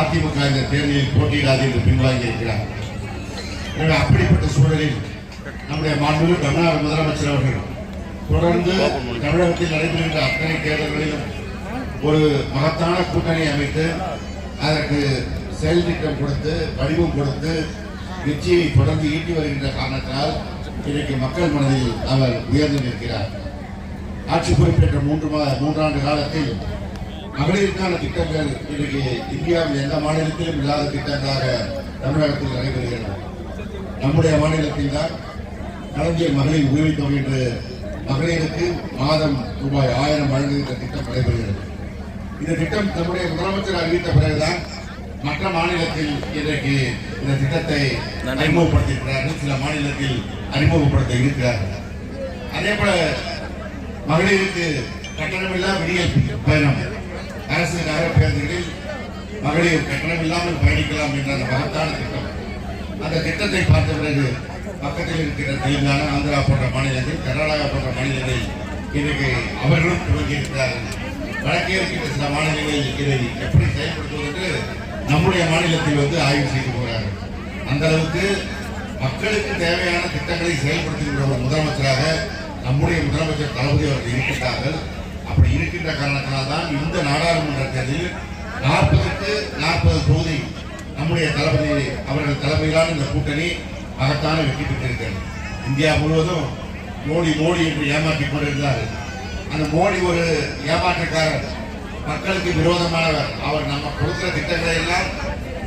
அதிமுக இந்த தேர்தலில் போட்டியிடாது என்று பின்வாங்கி இருக்கிறார். எனவே அப்படிப்பட்ட சூழலில் நம்முடைய மாண்புமிகு தமிழ்நாடு முதலமைச்சர் அவர்கள் தொடர்ந்து தமிழகத்தில் நடைபெறுகின்ற அத்தனை தேர்தல்களிலும் ஒரு மகத்தான கூட்டணி அமைத்து அதற்கு செயல் திட்டம் கொடுத்து வடிவம் கொடுத்து வெற்றியை தொடர்ந்து ஈட்டி வருகின்ற காரணத்தினால் இன்றைக்கு மக்கள் மனதில் அவர் உயர்ந்து நிற்கிறார். ஆட்சி பொறுப்பேற்ற மூன்று மூன்றாண்டு காலத்தில் மகளிருக்கான திட்டங்கள் இன்றைக்கு இந்தியாவில் எந்த மாநிலத்திலும் இல்லாத திட்டங்களாக தமிழகத்தில் நடைபெறுகிறது. நம்முடைய மாநிலத்தில் தான் கலைஞர் மகளிர் உதவித்தொகை என்று மகளிருக்கு மாதம் ரூபாய் ஆயிரம் வழங்குகின்ற திட்டம் நடைபெறுகிறது. இந்த திட்டம் நம்முடைய முதலமைச்சர் அறிவித்த பிறகுதான் மற்ற மாநிலத்தில் இன்றைக்கு இந்த திட்டத்தை அறிமுகப்படுத்தியிருக்கிறார்கள். சில மாநிலத்தில் அறிமுகப்படுத்த இருக்கிறார்கள். அதே போல மகளிருக்கு கட்டணமில்லா விடியல் பயணம். அரசு நகர பேருந்துகளில் மகளிர் கட்டணமில்லாமல் பயணிக்கலாம் என்ற அந்த மகத்தான திட்டம். அந்த திட்டத்தை பார்த்த பிறகு பக்கத்தில் இருக்கிற தெலுங்கானா ஆந்திரா போன்ற மாநிலங்கள் கர்நாடகா போன்ற மாநிலங்களில் இன்றைக்கு அவர்களும் துவங்கியிருக்கிறார்கள். வழக்கே வடக்கே இருக்கின்ற சில மாநிலங்களில் இதை எப்படி செயல்படுத்துவது என்று நம்முடைய மாநிலத்தில் வந்து ஆய்வு செய்து போகிறார்கள் அந்த அளவுக்கு மக்களுக்கு தேவையான திட்டங்களை செயல்படுத்துகின்ற ஒரு முதலமைச்சராக நம்முடைய முதலமைச்சர் தளபதி அவர்கள் இருக்கின்றார்கள். அப்படி இருக்கின்ற காரணத்தினால் தான் இந்த நாடாளுமன்ற தேர்தலில் நாற்பதுக்கு நாற்பது தொகுதி நம்முடைய தளபதி அவர்கள் தலைமையிலான இந்த கூட்டணி மகத்தான வெற்றி பெற்றிருக்கிறது. இந்தியா முழுவதும் மோடி மோடி என்று ஏமாற்றிக் கொண்டிருந்தார். அந்த மோடி ஒரு ஏமாற்றக்காரர். மக்களுக்கு விரோதமானவர். அவர் நம்ம கொடுக்கிற திட்டங்களை எல்லாம்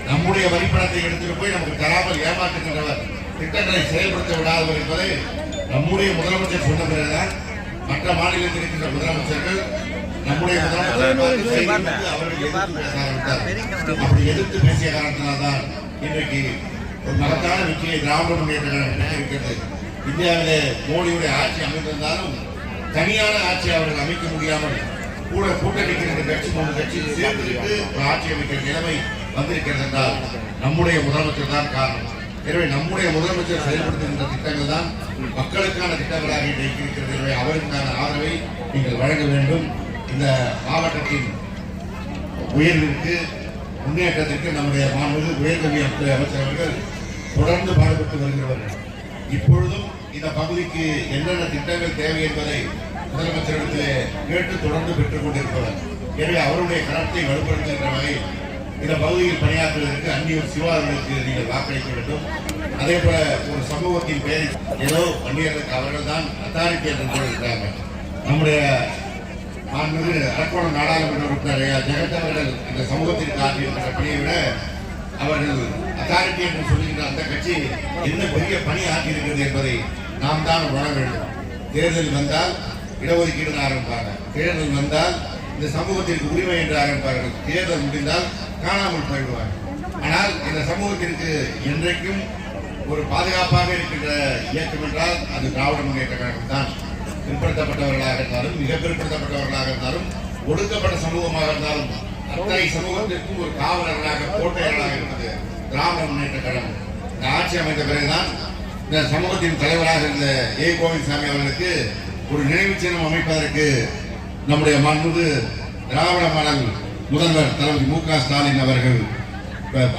நம்முடைய வரிப்பணத்தை எடுத்துட்டு போய் நமக்கு தராமல் ஏமாற்றுகின்றவர். திட்டங்களை செயல்படுத்த விடாதவர் என்பதை நம்முடைய முதலமைச்சர் சொன்ன பிறகுதான் மற்ற மாநிலத்தில் இருக்கின்ற முதலமைச்சர்கள் நம்முடைய முதலமைச்சர் பார்த்து செயல்பட்டு அவர்கள். அப்படி எதிர்த்து பேசிய காரணத்தினால்தான் இன்றைக்கு ஒரு மகத்தான வெற்றியை திராவிட முன்னேற்ற கழகம் பெற்றிருக்கிறது. இந்தியாவிலே மோடியுடைய ஆட்சி அமைந்திருந்தாலும் தனியான ஆட்சி அவர்கள் அமைக்க முடியாமல் கூட கூட்டணிக்கு ரெண்டு கட்சி மூணு கட்சி சேர்ந்துவிட்டு ஒரு ஆட்சி அமைக்கிற நிலைமை வந்திருக்கிறது என்றால் நம்முடைய முதலமைச்சர் தான் காரணம். எனவே நம்முடைய முதலமைச்சர் செயல்படுத்துகின்ற திட்டங்கள் தான் மக்களுக்கான திட்டங்களாக இன்றைக்கு இருக்கிறது. எனவே அவருக்கான ஆதரவை நீங்கள் வழங்க வேண்டும். இந்த மாவட்டத்தின் உயர்விற்கு முன்னேற்றத்திற்கு நம்முடைய மாணவர்கள் உயர்கல்வித்துறை அமைச்சர் அவர்கள் தொடர்ந்து பாடுபட்டு வருகிறவர்கள். இப்பொழுதும் இந்த பகுதிக்கு என்னென்ன திட்டங்கள் தேவை என்பதை முதலமைச்சரிடத்தில் கேட்டு தொடர்ந்து பெற்றுக் கொண்டிருப்பவர். எனவே அவருடைய கரத்தை வலுப்படுத்துகின்ற வகையில் இந்த பகுதியில் பணியாற்றுவதற்கு அந்நியூர் சிவார்களுக்கு நீங்கள் வாக்களிக்க வேண்டும். அதே போல ஒரு சமூகத்தின் பெயரில் ஏதோ பண்டிகர்களுக்கு அவர்கள் தான் அத்தாரிட்டி என்று சொல்லியிருக்கிறாங்க நம்முடைய மாண்புமிகு அரக்கோணம் நாடாளுமன்ற உறுப்பினர் ஜெகத் அவர்கள் இந்த சமூகத்திற்கு ஆற்றியிருக்கிற பணியை விட அவர்கள் அத்தாரிட்டி என்று சொல்லுகின்ற அந்த கட்சி என்ன பெரிய பணி ஆற்றியிருக்கிறது என்பதை நாம் தான் உணர வேண்டும். தேர்தல் வந்தால் இடஒதுக்கீடு ஆரம்பிப்பாங்க. தேர்தல் வந்தால் இந்த சமூகத்திற்கு உரிமை என்று ஆரம்பிப்பார்கள். தேர்தல் முடிந்தால் காணாமல் போயிடுவார்கள் ஆனால் இந்த சமூகத்திற்கு என்றைக்கும் ஒரு பாதுகாப்பாக இருக்கின்ற இயக்கம் என்றால் அது திராவிட முன்னேற்ற கழகம் தான். பிற்படுத்தப்பட்டவர்களாக இருந்தாலும் மிக பிற்படுத்தப்பட்டவர்களாக இருந்தாலும் ஒடுக்கப்பட்ட சமூகமாக இருந்தாலும் அத்தனை சமூகத்திற்கும் ஒரு காவலர்களாக கோட்டையர்களாக இருப்பது திராவிட முன்னேற்ற கழகம். இந்த ஆட்சி அமைந்த பிறகுதான் இந்த சமூகத்தின் தலைவராக இருந்த ஏ. கோவிந்தசாமி அவர்களுக்கு ஒரு நினைவு சின்னம் அமைப்பதற்கு நம்முடைய மண்பு திராவிட மணல் முதல்வர் தளபதி மு க ஸ்டாலின் அவர்கள்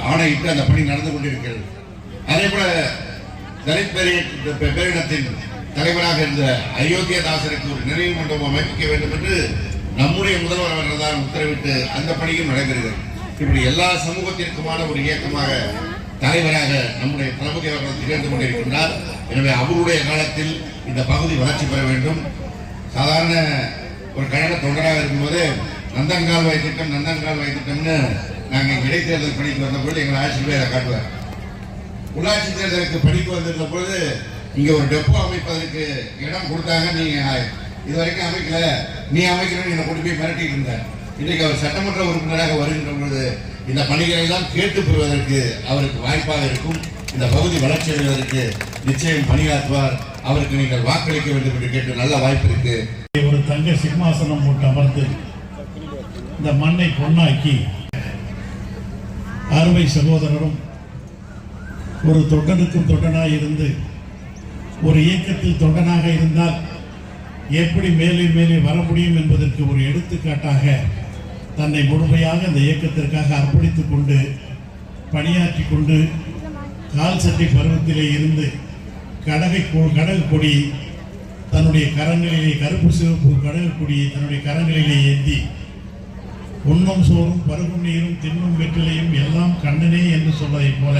ஆணையிட்டு அந்த பணி நடந்து கொண்டிருக்கிறது. அதே போல தலித் பேரிய- பேரினத்தின் தலைவராக இருந்த அயோத்தியதாசருக்கு ஒரு நினைவு மண்டபம் அமைக்க வேண்டும் என்று நம்முடைய முதல்வர் அவர்கள் தான் உத்தரவிட்டு அந்த பணியும் நடைபெறுகிறது. இப்படி எல்லா சமூகத்திற்குமான ஒரு இயக்கமாக தலைவராக நம்முடைய தளபதி அவர்கள் திகழ்ந்து கொண்டிருக்கின்றார். எனவே அவருடைய காலத்தில் இந்த பகுதி வளர்ச்சி பெற வேண்டும். சாதாரண ஒரு கழக தொண்டராக இருக்கும்போது நந்தங்கால்வாய் திட்டம் நந்தங்கால்வாய் திட்டம்னு நாங்கள் இடைத்தேர்தல் பணிக்கு வந்தபோது எங்களை ஆட்சியர் அதை காட்டுவார். உள்ளாட்சி தேர்தலுக்கு பணிக்கு வந்திருந்த பொழுது இங்கே ஒரு டெப்போ அமைப்பதற்கு இடம் கொடுத்தாங்க நீங்கள் இது வரைக்கும் அமைக்கல. நீ அமைக்கணும்னு என்னை கொண்டு போய் மிரட்டிட்டு இருந்த இன்றைக்கு அவர் சட்டமன்ற உறுப்பினராக வருகின்ற பொழுது இந்த பணிகளை எல்லாம் கேட்டு பெறுவதற்கு அவருக்கு வாய்ப்பாக இருக்கும். இந்த பகுதி வளர்ச்சி அடைவதற்கு நிச்சயம் பணியாற்றுவார். அவருக்கு நீங்கள் வாக்களிக்க வேண்டும் என்று கேட்டு நல்ல வாய்ப்பு இருக்குது ஒரு தங்க சிம்மாசனம் போட்டு அமர்ந்து இந்த மண்ணை பொன்னாக்கி அருமை சகோதரரும் ஒரு தொண்டனுக்கும் தொண்டனாக இருந்து ஒரு இயக்கத்தில் தொண்டனாக இருந்தால் எப்படி மேலே மேலே வர முடியும் என்பதற்கு ஒரு எடுத்துக்காட்டாக தன்னை முழுமையாக இந்த இயக்கத்திற்காக அர்ப்பணித்துக் கொண்டு பணியாற்றி கொண்டு கால் சட்டை பருவத்திலே இருந்து கடகை கடல் கடகு கொடி தன்னுடைய கரங்களிலே கருப்பு சிவப்பு கடல் கொடியை தன்னுடைய கரங்களிலே ஏந்தி உண்ணும் சோறும் பருகும் நீரும் தின்னும் வெற்றிலையும் எல்லாம் கண்ணனே என்று சொல்வதைப் போல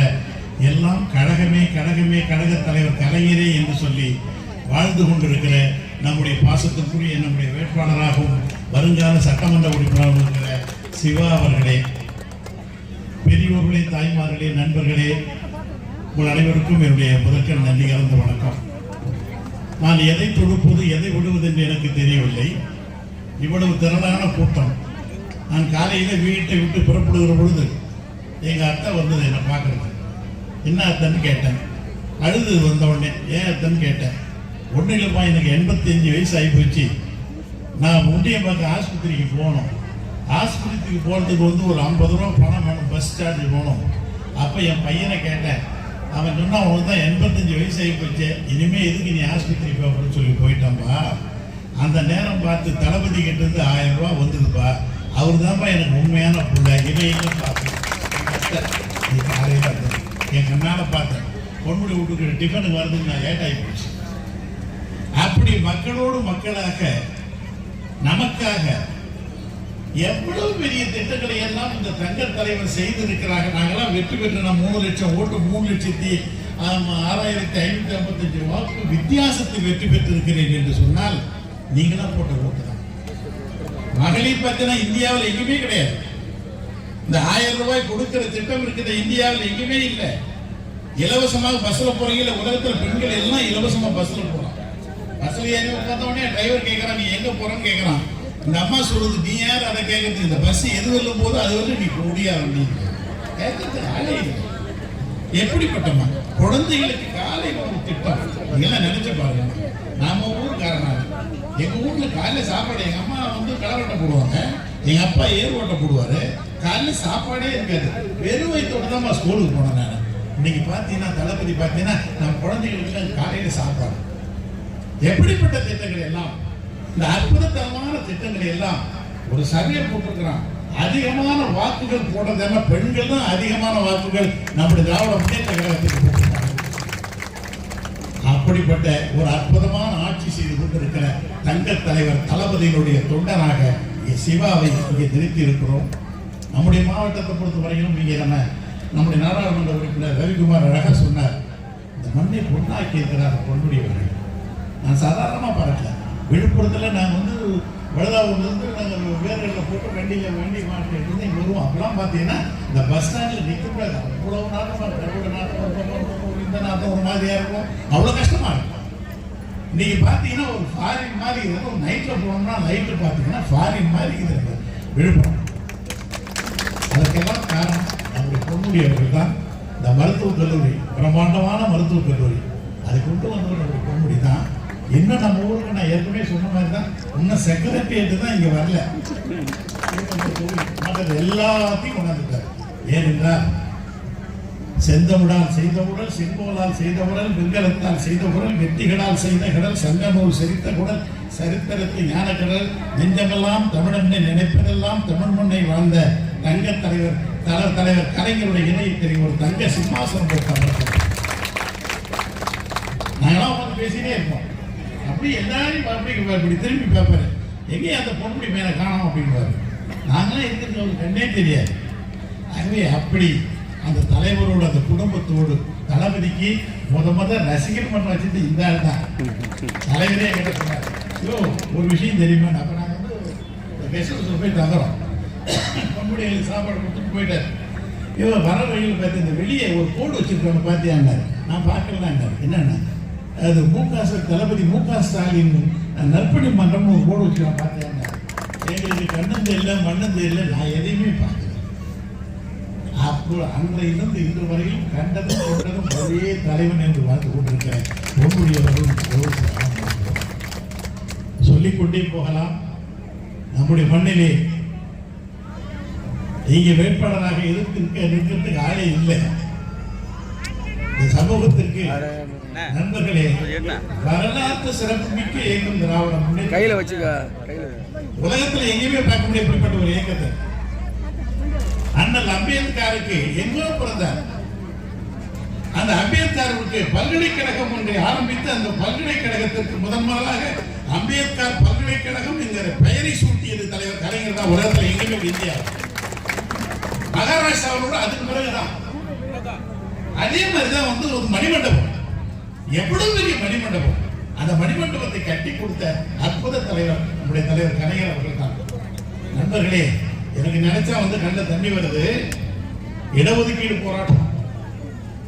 எல்லாம் கழகமே கழகமே கழக தலைவர் கலைஞரே என்று சொல்லி வாழ்ந்து கொண்டிருக்கிற நம்முடைய பாசத்திற்குரிய நம்முடைய வேட்பாளராகவும் வருங்கால சட்டமன்ற உறுப்பினராகவும் இருக்கிற சிவா அவர்களே பெரியோர்களே தாய்மார்களே நண்பர்களே உங்கள் அனைவருக்கும் என்னுடைய முதற்கண் நன்றி கலந்த வணக்கம். நான் எதை தொடுப்பது எதை விடுவது என்று எனக்கு தெரியவில்லை. இவ்வளவு திரளான கூட்டம். நான் காலையில் வீட்டை விட்டு புறப்படுகிற பொழுது எங்கள் அத்தை வந்தது என்னை பார்க்குறது என்ன அத்தைன்னு கேட்டேன். அழுது வந்த உடனே ஏன் அத்தைன்னு கேட்டேன். ஒன்றும் இல்லைப்பா எனக்கு எண்பத்தஞ்சு வயசு ஆகி போச்சு நான் முண்டிய பார்க்க ஆஸ்பத்திரிக்கு போகணும் ஆஸ்பத்திரிக்கு போகிறதுக்கு வந்து ஒரு ஐம்பது ரூபா பணம் வேணும் பஸ் சார்ஜ் போகணும் அப்போ என் பையனை கேட்டேன். அவன் சொன்னான் அவனுக்கு தான் எண்பத்தஞ்சு வயசு ஆகி போச்சு. இனிமேல் எதுக்கு நீ ஆஸ்பத்திரி போகணும்னு அப்படின்னு சொல்லி போயிட்டான்பா அந்த நேரம் பார்த்து தளபதி கிட்டேருந்து ஆயிரம் ரூபா வந்ததுப்பா. அவர் தான்ப்பா எனக்கு உண்மையான பிள்ளை. இதையும் பார்த்தேன் காலையில் பார்த்தேன். என் கண்ணால் பார்த்தேன். பொண்ணுடைய வீட்டுக்கு டிஃபனுக்கு வரதுக்கு நான் லேட் ஆகி போச்சு. அப்படி மக்களோடு மக்களாக நமக்காக எவ்வளவு பெரிய திட்டங்களை எல்லாம் இந்த தங்க தலைவர் செய்திருக்கிறாங்க? நாங்கெல்லாம் வெற்றி பெற்று நான் மூணு லட்சம் ஓட்டு மூணு லட்சத்தி ஆறாயிரத்தி ஐநூத்தி ஐம்பத்தஞ்சு வாக்கு வித்தியாசத்தில் வெற்றி பெற்றிருக்கிறேன் என்று சொன்னால் நீங்களா போட்ட ஓட்டு தான். மகளிர் பத்தினா இந்தியாவில் எங்குமே கிடையாது. இந்த ஆயிரம் ரூபாய் கொடுக்கிற திட்டம் இருக்கிற இந்தியாவில் எங்குமே இல்லை. இலவசமாக பஸ்ல போறீங்க உலகத்தில் பெண்கள் எல்லாம் இலவசமா பஸ்ல போறான் பஸ்ல ஏறி உட்காந்த உடனே டிரைவர் கேட்கறான் நீ எங்க போறோம்னு கேட்கறான் இந்த அம்மா சொல்லுது நீ யார்? அதை கேட்கறது இந்த பஸ் எது வெல்லும் போது அது வந்து நீ கூடியா நீ கேட்கறது ஆளே எப்படிப்பட்டமா குழந்தைகளுக்கு காலை ஒரு திட்டம். இதெல்லாம் நினைச்ச பாருங்க. நாம ஊருக்காரனா? எங்க ஊர்ல காலையில சாப்பாடு எங்க அம்மா வந்து களவட்டை போடுவாங்க. எங்க அப்பா ஏர் ஓட்ட போடுவாரு. காலையில சாப்பாடே இருக்காது. வெறும் வயிற்றோட தான் ஸ்கூலுக்கு போனேன் நான். இன்னைக்கு பார்த்தீங்கன்னா தளபதி பார்த்தீங்கன்னா நம்ம குழந்தைகளுக்கு காலையில சாப்பாடு. எப்படிப்பட்ட திட்டங்கள் எல்லாம்? இந்த அற்புதத்தனமான திட்டங்களை எல்லாம் ஒரு சர்வே போட்டிருக்கிறான். அதிகமான வாக்குகள் போடுறதான பெண்கள் தான் அதிகமான வாக்குகள் நம்முடைய திராவிட முன்னேற்ற கழகத்துக்கு போட்டிருக்காங்க. அப்படிப்பட்ட ஒரு அற்புதமான ஆட்சி செய்து கொண்டிருக்கிற தங்க தலைவர் தளபதியினுடைய தொண்டனாக சிவாவை இங்கே நிறுத்தி இருக்கிறோம் நம்முடைய மாவட்டத்தை பொறுத்த வரையிலும் இங்கே நம்ம நம்முடைய நாடாளுமன்ற உறுப்பினர் ரவிக்குமார் அழகா சொன்னார் இந்த மண்ணை பொண்ணாக்கி இருக்கிறார் பொன்முடியவர்கள் நான் சாதாரணமாக பார்க்கல. விழுப்புரத்தில் நாங்கள் வந்து வழுதாவூர்லேருந்து நாங்கள் வேர்களில் போட்டு வண்டியில் வண்டி மாட்டிட்டு இங்கே வருவோம். அப்பெல்லாம் பார்த்தீங்கன்னா இந்த பஸ் ஸ்டாண்டில் நிற்கக்கூடாது அவ்வளோ நாட்டமாக இருக்கும் அவ்வளோ நாட்டம் ஒரு பக்கம் இந்த நாட்டம் ஒரு மாதிரியாக இருக்கும். அவ்வளோ கஷ்டமாக இருக்கும் இன்றைக்கி பார்த்தீங்கன்னா ஒரு ஃபாரின் மாதிரி இருக்குது ஒரு நைட்டில் போனோம்னா நைட்டில் பார்த்தீங்கன்னா ஃபாரின் மாதிரி இருக்குது விழுப்புரம். அதற்கெல்லாம் காரணம் நம்முடைய பொன்முடி அவர்கள் தான். இந்த மருத்துவக் கல்லூரி பிரம்மாண்டமான மருத்துவக் கல்லூரி. அதை கொண்டு வந்தவர் நம்முடைய பொன்முடி தான். என்ன நம்ம ஊருக்கு நான் ஏற்கனவே சொன்ன மாதிரி தான் இன்னும் செக்ரட்டரியேட் தான் இங்கே வரல. எல்லாத்தையும் கொண்டாந்துட்டார். ஏனென்றால் செந்தமுடால் செய்த உடல் செங்கோலால் செய்த உடல் வெங்கலத்தால் செய்த உடல் வெற்றிகளால் செய்த கடல் சங்கநூல் செரித்த குடல் சரித்திரத்தில் ஞானக்கடல் நெஞ்சமெல்லாம் தமிழனை நினைப்பதெல்லாம் தமிழ் மண்ணை வாழ்ந்த தங்க தலைவர் தல தலைவர் கலைஞருடைய இணையத்தை ஒரு தங்க சிம்மாசனம் போட்டாங்க நாங்களாம் உட்காந்து பேசிட்டே இருப்போம். அப்படி எல்லாரையும் அப்படி இப்படி திரும்பி பார்ப்பாரு. எங்கேயும் அந்த பொன்முடி மேலே காணோம் அப்படின்பாரு. நாங்களாம் இருக்கிறது ஒரு கண்ணே தெரியாது. ஆகவே அப்படி அந்த தலைவரோட அந்த குடும்பத்தோடு தளபதிக்கு முத முத ரசிகர் மன்றம் வச்சது இந்த ஆள் தான். தலைவரே கிட்ட சொன்னார். ஐயோ ஒரு விஷயம் தெரியுமா? அப்போ நாங்கள் வந்து கெஸ்ட் போய் தங்குறோம். பொன்முடி சாப்பாடு கொடுத்துட்டு போயிட்டார். இவன் வர வழியில் பார்த்து இந்த வெளியே ஒரு போர்டு வச்சிருக்காங்க பார்த்தியாண்டார் நான் பார்க்கலான்னாரு என்னன்னா அது மு க தளபதி மு க ஸ்டாலின் நற்பணி மன்றம்னு ஒரு போர்டு நான் பார்த்தேன். எங்களுக்கு கண்ணும் தெரியல மண்ணும் தெரியல நான் எதையுமே பார்க்கல. அப்போ அன்றையிலிருந்து இன்று வரையும் கண்டதும் கொண்டதும் ஒரே தலைவன் என்று வாழ்ந்து கொண்டிருக்கிறேன். பொன்முடியவர்களும் சொல்லிக்கொண்டே போகலாம். நம்முடைய மண்ணிலே நீங்க வேட்பாளராக எதிர்த்து நிற்கிறதுக்கு ஆளே இல்லை. இந்த சமூகத்திற்கு நண்பர்களே வரலாற்று சிறப்பு மிக்க இயக்கம் திராவிட முன்னேற்ற கையில் வச்சுக்க உலகத்துல எங்கேயுமே பார்க்க முடியாது இப்படிப்பட்ட ஒரு இயக்கத்தை. அண்ணல் அம்பேத்கருக்கு எங்கோ பிறந்தார். அந்த அம்பேத்கருக்கு பல்கலைக்கழகம் ஒன்றை ஆரம்பித்து அந்த பல்கலைக்கழகத்திற்கு முதன் முதலாக அம்பேத்கர் பல்கலைக்கழகம் என்கிற பெயரை சூட்டியது தலைவர் கலைஞர் தான் உலகத்தில் எங்கேயுமே இந்தியா. மகாராஷ்டிராவோட அதுக்கு பிறகுதான். அதே மாதிரிதான் வந்து ஒரு மணிமண்டபம். எவ்வளவு பெரிய மணிமண்டபம்? அந்த மணிமண்டபத்தை கட்டி கொடுத்த அற்புத தலைவர் நம்முடைய தலைவர் கலைஞர் அவர்கள் தான். நண்பர்களே எனக்கு நினைச்சா வந்து கண்ட தண்ணி வருது. இடஒதுக்கீடு போராட்டம்.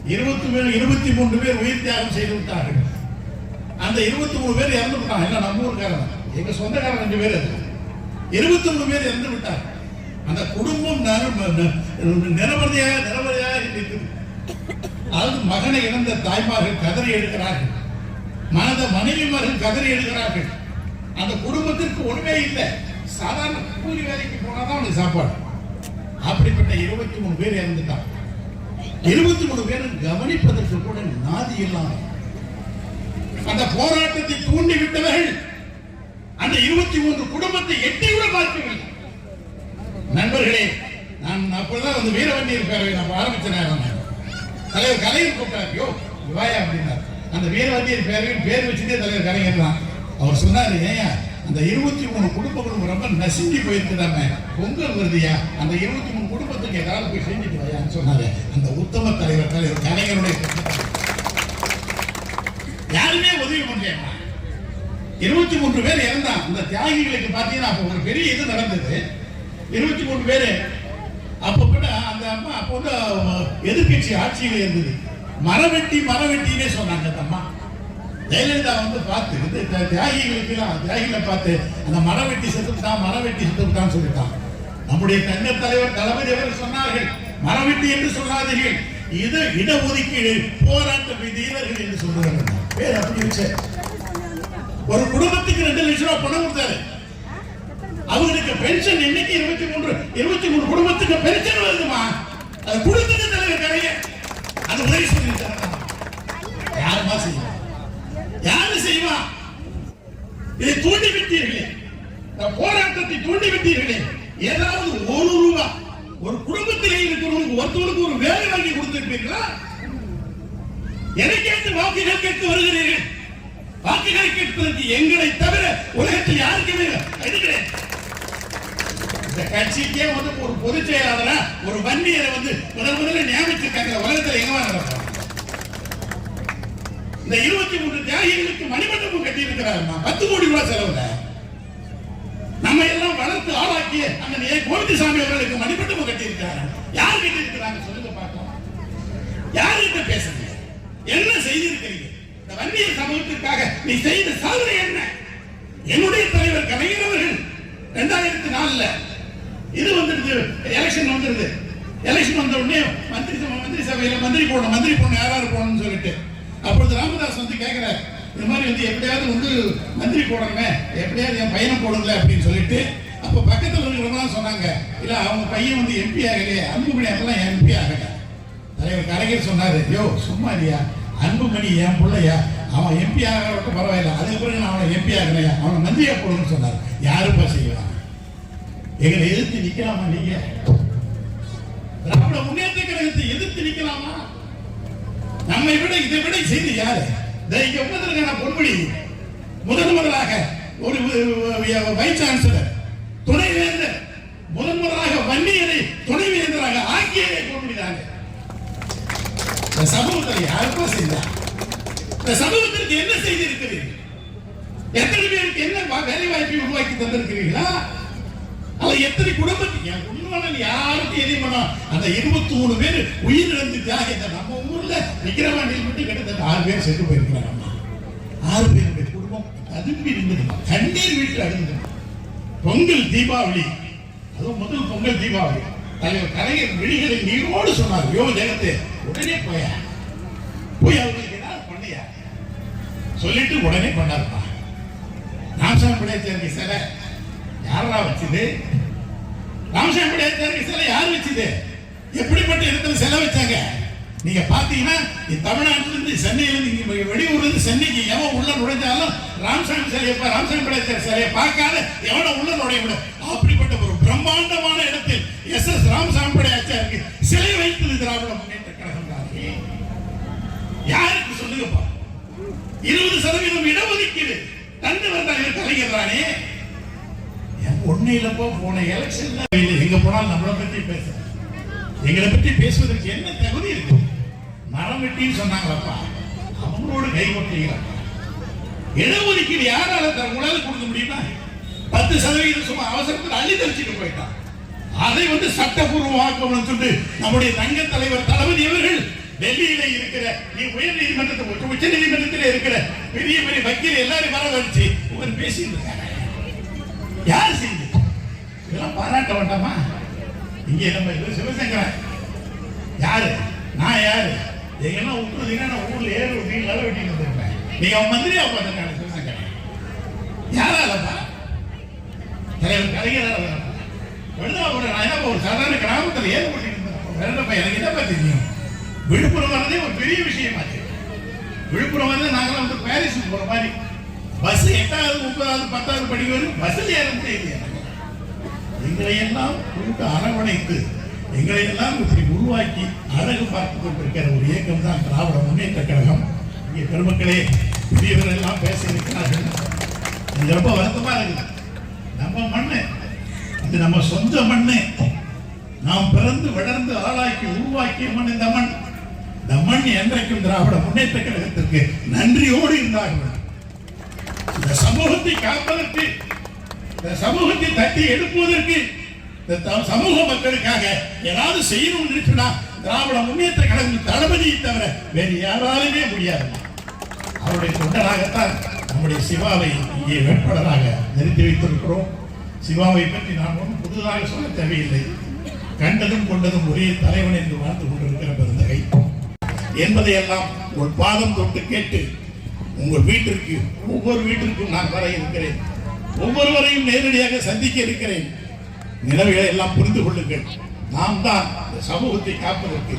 இருபத்தி மூணு இருபத்தி மூன்று பேர் உயிர் தியாகம் செய்து விட்டார்கள். அந்த இருபத்தி மூணு பேர் இறந்து விட்டாங்க. எல்லாம் நம்ம ஊருக்காரன் எங்க சொந்தக்காரன் ரெண்டு பேர் அது. இருபத்தி மூணு பேர் இறந்து விட்டார் அந்த குடும்பம் நிரபதியாக ந- நிரவதியாக நிரவதியாக இருக்குது அதாவது மகனை இழந்த தாய்மார்கள் கதறி எடுக்கிறார்கள் மனத மனைவிமார்கள் கதறி எடுக்கிறார்கள் அந்த குடும்பத்திற்கு ஒண்ணுமே இல்லை. சாதாரண கூலி வேலைக்கு போனாதான் அவனுக்கு சாப்பாடு. அப்படிப்பட்ட இருபத்தி மூணு பேர் இறந்துட்டான் இருபத்தி மூணு பேரும் கவனிப்பதற்கு கூட நாதி இல்லாமல். அந்த போராட்டத்தை தூண்டி விட்டவர்கள் அந்த இருபத்தி மூன்று குடும்பத்தை எட்டி கூட பார்க்கவில்லை. நண்பர்களே நான் அப்பதான் வந்து வீரவண்டியர் பேரவை நம்ம ஆரம்பிச்ச நேரம் தலைவர் கலைஞர் கூப்பிட்டார் வாயா அப்படின்னார். அந்த வீரவந்தியர் பேரையும் பேர் வச்சுட்டே தலைவர் கலைஞர் தான் அவர் சொன்னார் ஏயா அந்த இருபத்தி மூணு குடும்பங்களும் ரொம்ப நசுங்கி போயிருக்குதாமே. பொங்கல் வருதியா? அந்த இருபத்தி மூணு குடும்பத்துக்கு ஏதாவது போய் செஞ்சுட்டு வாயான்னு சொன்னாரு. அந்த உத்தம தலைவர் தலைவர் கலைஞருடைய யாருமே உதவி பண்றேன் இருபத்தி மூன்று பேர் இறந்தான் இந்த தியாகிகளுக்கு பார்த்தீங்கன்னா அப்போ ஒரு பெரிய இது நடந்தது. இருபத்தி மூணு பேர் அப்போ கூட அந்த அம்மா அப்போ வந்து எதிர்கட்சி ஆட்சியில் இருந்தது. மரவெட்டி மரவெட்டினே சொன்னாங்க அந்த அம்மா. ஜெயலலிதா வந்து பார்த்து இது தியாகிகளுக்கெல்லாம் தியாகிகளை பார்த்து அந்த மரவெட்டி செத்துட்டான் மரவெட்டி செத்துட்டான்னு சொல்லிட்டான். நம்முடைய தங்க தலைவர் தளபதி அவர்கள் சொன்னார்கள் மரவெட்டி என்று சொல்லாதீர்கள். இது இடஒதுக்கீடு போராட்ட வீரர்கள் என்று சொல்றாங்க பேர் அப்படி வச்சு. ஒரு குடும்பத்துக்கு ரெண்டு லட்சம் ரூபாய் பணம் கொடுத்தாரு. அவங்களுக்கு பென்ஷன் இன்னைக்கு இருபத்தி மூன்று இருபத்தி மூணு குடும்பத்துக்கு பென்ஷன் வருதுமா? அது கொடுத்தது தலைவர் கரைய. அது உதவி சொல்லி யாருமா செய்வா? யாரு செய்வா? இதை தூண்டி விட்டீர்களே போராட்டத்தை தூண்டி விட்டீர்களே ஏதாவது ஒரு ரூபா ஒரு குடும்பத்திலே இருக்கிறவங்களுக்கு ஒருத்தவருக்கு ஒரு வேலை வாங்கி கொடுத்திருப்பீர்களா? எதை கேட்டு வாக்குகள் கேட்டு வருகிறீர்கள். வாக்குகளை கேட்பதற்கு எங்களை தவிர உலகத்தில் யாருக்குமே எடுக்கிறேன் இந்த கட்சிக்கே வந்து ஒரு பொதுச் செயலாளரா ஒரு வன்னியரை வந்து முதல் முதல்ல நியமிச்சிருக்காங்க. உலகத்துல எங்க நடக்கும்? இந்த இருபத்தி மூன்று தியாகிகளுக்கு மணிமண்டபம் கட்டி இருக்கிறாருமா பத்து கோடி ரூபாய் செலவுல. நம்ம எல்லாம் வளர்த்து ஆளாக்கிய அந்த ஏ. கோவிந்தசாமி அவர்களுக்கு மணிமண்டபம் கட்டி இருக்கிறாங்க யார் கட்டி இருக்கிறாங்க சொல்லுங்க பார்க்கலாம். யார்கிட்ட பேசுறீங்க? என்ன செய்திருக்கிறீங்க? இந்த வன்னியர் சமூகத்திற்காக நீ செய்த சாதனை என்ன? என்னுடைய தலைவர் கலைஞர் அவர்கள் இரண்டாயிரத்தி நாலுல இது வந்துருது. எலெக்ஷன் வந்துருது. எலெக்ஷன் வந்த உடனே மந்திரி சபை மந்திரி சபையில மந்திரி போடணும் மந்திரி போடணும் யாராவது யார் போடணும்னு சொல்லிட்டு. அப்பொழுது ராமதாஸ் வந்து கேட்கிறார் இந்த மாதிரி வந்து எப்படியாவது வந்து மந்திரி போடணுமே எப்படியாவது என் பையனை போடுங்களேன் அப்படின்னு சொல்லிட்டு. அப்போ பக்கத்தில் இருக்கிறவங்களாம் சொன்னாங்க இல்லை அவங்க பையன் வந்து எம்பி ஆகலையே அன்புமணி அதெல்லாம் எம்பி ஆகல. தலைவர் கலைஞர் சொன்னார் யோ சும்மா இல்லையா? அன்புமணி என் பிள்ளையா? அவன் எம்பி ஆகிறவட்ட பரவாயில்ல அதுக்கு பிறகு நான் அவனை எம்பி ஆகலையா? அவனை மந்திரியா போடணும்னு சொன்னார். யாருப்பா செய்வான் எங்களை எதிர்த்து நிக்கலாமா நீங்க? திராவிட முன்னேற்ற கழகத்தை எதிர்த்து நிக்கலாமா? நம்மை விட இதை விட செய்து யாரு? இங்க உட்கார்ந்திருக்கான பொன்மொழி முதன் முதலாக ஒரு வைஸ் சான்சலர் துணைவேந்தர் முதன் முதலாக வன்னியரை துணைவேந்தராக ஆக்கியதை பொன்மொழிதாங்க இந்த சமூகத்தில் யாருக்கும் செய்தார் இந்த சமூகத்திற்கு என்ன செய்தி இருக்கிறீர்கள் எத்தனை பேருக்கு என்ன வேலை வாய்ப்பை உருவாக்கி தந்திருக்கிறீர்களா? அது எத்தனை குடும்பத்துக்கு என் உண்மையான யாருக்கு எதையும் பண்ணா? அந்த இருபத்தி மூணு பேர் உயிர் இழந்து தியாகி இந்த நம்ம ஊர்ல விக்கிரவாண்டியில் மட்டும் கிட்டத்தட்ட ஆறு பேர் சென்று போயிருக்கிறாங்க அம்மா. ஆறு பேருடைய குடும்பம் ததும்பி இருந்தது கண்ணீர் வீட்டில் அழுந்தது பொங்கல் தீபாவளி. அதுவும் முதல் பொங்கல் தீபாவளி. தலைவர் கலைஞர் விழிகளை நீரோடு சொன்னார். யோ ஜெகத்தே உடனே போயா. போய் அவங்களுக்கு ஏதாவது பண்ணியா? சொல்லிட்டு உடனே பண்ணாருப்பா. ராமசாமி பிள்ளையாச்சாரி சிலை யாரா வச்சது? ராமசாமி சிலை யார் வச்சது? எப்படிப்பட்ட இடத்துல சிலை வச்சாங்க? நீங்க பாத்தீங்கன்னா இந்த தமிழ்நாட்டுல இருந்து சென்னையில இருந்து இங்க வெளியூர்ல இருந்து சென்னைக்கு எவன் உள்ள நுழைஞ்சாலும் ராமசாமி சிலையை பா- ராமசாமி சிலையை பார்க்காத எவனை உள்ள நுழைய விட அப்படிப்பட்ட ஒரு பிரம்மாண்டமான இடத்தில் எஸ் எஸ் ராமசாமி படையாச்சாருக்கு சிலை வைத்தது திராவிட முன்னேற்ற கழகம் யாருக்கு சொல்லுங்கப்பா? இருபது சதவீதம் இடஒதுக்கீடு தந்து வந்தாங்க கலைஞர் தானே? ஒண்ணு இல்லப்போ போன எலெக்ஷன்ல எங்க போனாலும் நம்மளை பத்தி பேச. எங்களை பத்தி பேசுவதற்கு என்ன தகுதி இருக்கு? மரம் வெட்டின்னு சொன்னாங்களப்பா? அவங்களோட கை கொட்டீங்களப்பா இடஒதுக்கீடு யாரால தர உங்களால கொடுக்க முடியுமா? பத்து சதவீதம் சும்மா அவசரத்தில் அள்ளி தெளிச்சுட்டு போயிட்டான். அதை வந்து சட்டபூர்வமாக்கணும்னு சொல்லிட்டு நம்முடைய தங்க தலைவர் தளபதி அவர்கள் டெல்லியில இருக்கிற நீ உயர் நீதிமன்றத்தை உச்ச நீதிமன்றத்தில் இருக்கிற பெரிய பெரிய வக்கீல் எல்லாரும் வர இவர் பேசிட்டு இருக்காங்க. வேண்டாமா இங்கே நம்ம இது சிவசங்கரன். யாரு? நான் யாரு? எங்கெல்லாம் விட்டுருந்தீங்கன்னா நான் ஊர்ல ஏறு விட்டு நல்ல வெட்டி வந்திருப்பேன் நீங்க அவன் மந்திரியா பார்த்துருக்காங்க சிவசங்கரன். யாராலப்பா தலைவர் கலைஞரால வெள்ளா நான் என்ன ஒரு சாதாரண கிராமத்தில் ஏறு பண்ணிட்டு வெள்ளப்பா எனக்கு என்னப்பா தெரியும்? விழுப்புரம் வரதே ஒரு பெரிய விஷயமாச்சு விழுப்புரம் வந்து நாங்களாம் வந்து பாரிஸுக்கு போற மாதிரி. பஸ் எட்டாவது முப்பதாவது பத்தாவது படிக்க வரும் பஸ்ஸில் ஏற முடியாது எங்களையெல்லாம் எங்களை எல்லாம் கூட்டு அரவணைத்து எங்களை எல்லாம் இப்படி உருவாக்கி அழகு பார்த்து கொண்டிருக்கிற ஒரு இயக்கம் தான் திராவிட முன்னேற்ற கழகம். இங்கே பெருமக்களே பெரியவர்கள் எல்லாம் பேச இருக்கிறார்கள் இது ரொம்ப வருத்தமா இருக்குது. நம்ம மண்ணு இது நம்ம சொந்த மண்ணு. நாம் பிறந்து வளர்ந்து ஆளாக்கி உருவாக்கிய மண் இந்த மண். இந்த மண் என்றைக்கும் திராவிட முன்னேற்ற கழகத்திற்கு நன்றியோடு இருந்தார்கள். இந்த சமூகத்தை காப்பதற்கு இந்த சமூகத்தை தட்டி எழுப்புவதற்கு இந்த த- சமூக மக்களுக்காக ஏதாவது செய்யணும்னு இருக்குன்னா திராவிட முன்னேற்ற கழகம் தளபதியை தவிர வேறு யாராலுமே முடியாது. அவருடைய தொண்டராகத்தான் நம்முடைய சிவாவை இங்கே வேட்பாளராக நிறுத்தி வைத்திருக்கிறோம். சிவாவை பற்றி நான் ஒன்றும் புதுதாக சொல்ல தேவையில்லை. கண்டதும் கொண்டதும் ஒரே தலைவன் என்று வாழ்ந்து கொண்டிருக்கிற பெருந்தகை. என்பதையெல்லாம் உங்கள் பாதம் தொட்டு கேட்டு உங்கள் வீட்டிற்கு ஒவ்வொரு வீட்டிற்கும் நான் வர இருக்கிறேன். ஒவ்வொருவரையும் நேரடியாக சந்திக்க இருக்கிறேன். நிலவுகளை எல்லாம் புரிந்து கொள்ளுங்கள். நாம் தான் இந்த சமூகத்தை காப்பதற்கு